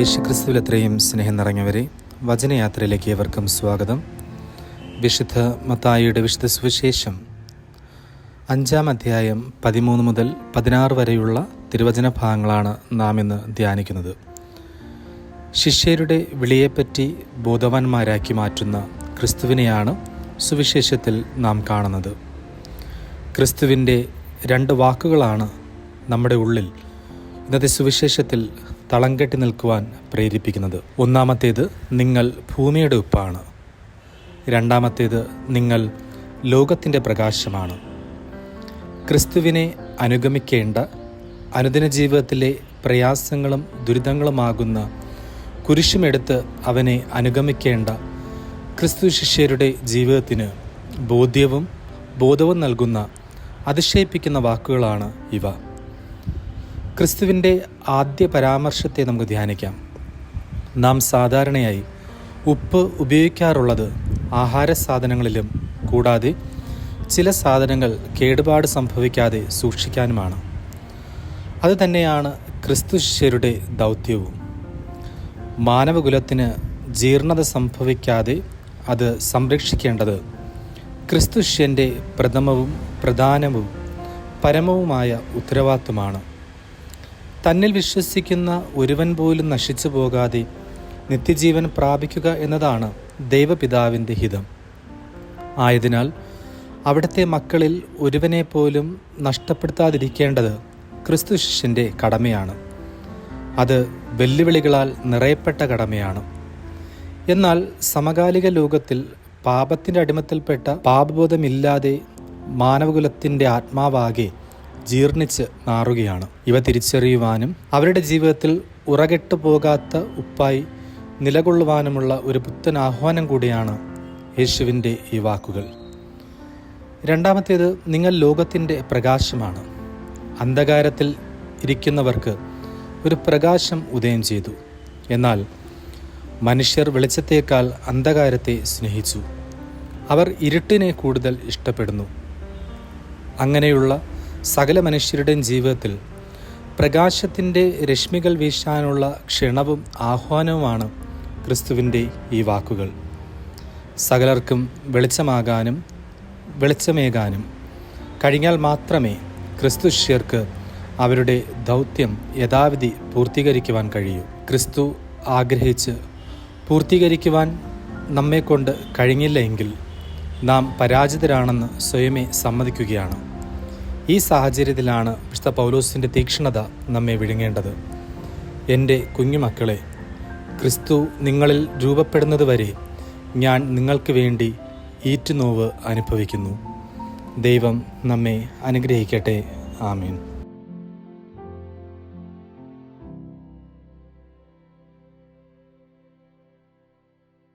യേശുക്രിസ്തുവിൽ എത്രയും സ്നേഹം നിറഞ്ഞവരെ വചനയാത്രയിലേക്ക് ഏവർക്കും സ്വാഗതം. വിശുദ്ധ മത്തായിയുടെ വിശുദ്ധ സുവിശേഷം അഞ്ചാം അധ്യായം പതിമൂന്ന് മുതൽ പതിനാറ് വരെയുള്ള തിരുവചന ഭാഗങ്ങളാണ് നാം ഇന്ന് ധ്യാനിക്കുന്നത്. ശിഷ്യരുടെ വിളിയെപ്പറ്റി ബോധവാന്മാരാക്കി മാറ്റുന്ന ക്രിസ്തുവിനെയാണ് സുവിശേഷത്തിൽ നാം കാണുന്നത്. ക്രിസ്തുവിന്റെ രണ്ട് വാക്കുകളാണ് നമ്മുടെ ഉള്ളിൽ. ഇന്നത്തെ സുവിശേഷത്തിൽ തളം കെട്ടി നിൽക്കുവാൻ പ്രേരിപ്പിക്കുന്നത്. ഒന്നാമത്തേത് നിങ്ങൾ ഭൂമിയുടെ ഉപ്പാണ്. രണ്ടാമത്തേത് നിങ്ങൾ ലോകത്തിന്റെ പ്രകാശമാണ്. ക്രിസ്തുവിനെ അനുഗമിക്കേണ്ട അനുദിന ജീവിതത്തിലെ പ്രയാസങ്ങളും ദുരിതങ്ങളുമാകുന്ന കുരിശുമെടുത്ത് അവനെ അനുഗമിക്കേണ്ട ക്രിസ്തു ശിഷ്യരുടെ ജീവിതത്തിന് ബോധ്യവും ബോധവും നൽകുന്ന അതിശയിപ്പിക്കുന്ന വാക്കുകളാണ് ഇവ. ക്രിസ്തുവിന്റെ ആദ്യ പരാമർശത്തെ നമുക്ക് ധ്യാനിക്കാം. നാം സാധാരണയായി ഉപ്പ് ഉപയോഗിക്കാറുള്ളത് ആഹാര സാധനങ്ങളിലും കൂടാതെ ചില സാധനങ്ങൾ കേടുപാട് സംഭവിക്കാതെ സൂക്ഷിക്കാനുമാണ്. അതുതന്നെയാണ് ക്രിസ്തു ശിഷ്യരുടെ ദൗത്യവും. മാനവകുലത്തിന് ജീർണത സംഭവിക്കാതെ അത് സംരക്ഷിക്കേണ്ടത് ക്രിസ്തുഷ്യന്റെ പ്രഥമവും പ്രധാനവും പരമവുമായ ഉത്തരവാദിത്വമാണ്. തന്നിൽ വിശ്വസിക്കുന്ന ഒരുവൻ പോലും നശിച്ചു പോകാതെ നിത്യജീവൻ പ്രാപിക്കുക എന്നതാണ് ദൈവപിതാവിന്റെ ഹിതം. ആയതിനാൽ അവിടുത്തെ മക്കളിൽ ഒരുവനെ പോലും നഷ്ടപ്പെടുത്താതിരിക്കേണ്ടത് ക്രിസ്തു ശിഷ്യന്റെ കടമയാണ്. അത് വെല്ലുവിളികളാൽ നിറയപ്പെട്ട കടമയാണ്. എന്നാൽ സമകാലിക ലോകത്തിൽ പാപത്തിന്റെ അടിമത്തിൽപ്പെട്ട പാപബോധമില്ലാതെ മാനവകുലത്തിന്റെ ആത്മാവാകെ ജീർണിച്ച് മാറുകയാണ് ഇവ തിരിച്ചറിയുവാനും അവരുടെ ജീവിതത്തിൽ ഉറകെട്ടു പോകാത്ത ഉപ്പായി നിലകൊള്ളുവാനുമുള്ള ഒരു പുത്തൻ ആഹ്വാനം കൂടിയാണ് യേശുവിന്റെ ഈ വാക്കുകൾ. രണ്ടാമത്തേത് നിങ്ങൾ ലോകത്തിന്റെ പ്രകാശമാണ്. അന്ധകാരത്തിൽ ഇരിക്കുന്നവർക്ക് ഒരു പ്രകാശം ഉദയം ചെയ്തു. എന്നാൽ മനുഷ്യർ വെളിച്ചത്തേക്കാൾ അന്ധകാരത്തെ സ്നേഹിച്ചു. അവർ ഇരുട്ടിനെ കൂടുതൽ ഇഷ്ടപ്പെടുന്നു. അങ്ങനെയുള്ള സകല മനുഷ്യരുടെയും ജീവിതത്തിൽ പ്രകാശത്തിന്റെ രശ്മികൾ വീശാനുള്ള ക്ഷണവും ആഹ്വാനവുമാണ് ക്രിസ്തുവിന്റെ ഈ വാക്കുകൾ. സകലർക്കും വെളിച്ചമാകാനും വെളിച്ചമേകാനും. കഴിഞ്ഞാൽ മാത്രമേ ക്രിസ്തു ശിഷ്യർക്ക് അവരുടെ ദൗത്യം യഥാവിധി പൂർത്തീകരിക്കുവാൻ കഴിയൂ. ക്രിസ്തു ആഗ്രഹിച്ച് പൂർത്തീകരിക്കുവാൻ നമ്മെക്കൊണ്ട് കഴിഞ്ഞില്ല എങ്കിൽ നാം പരാജിതരാണെന്ന് സ്വയമേ സമ്മതിക്കുകയാണ്. ഈ സാഹചര്യത്തിലാണ് വിശുദ്ധ പൗലോസിന്റെ തീക്ഷ്ണത നമ്മെ വിഴുങ്ങേണ്ടത്. എന്റെ കുഞ്ഞുമക്കളെ ക്രിസ്തു നിങ്ങളിൽ രൂപപ്പെടുന്നതുവരെ ഞാൻ നിങ്ങൾക്ക് വേണ്ടി ഈറ്റുനോവ് അനുഭവിക്കുന്നു. ദൈവം നമ്മെ അനുഗ്രഹിക്കട്ടെ. ആമീൻ.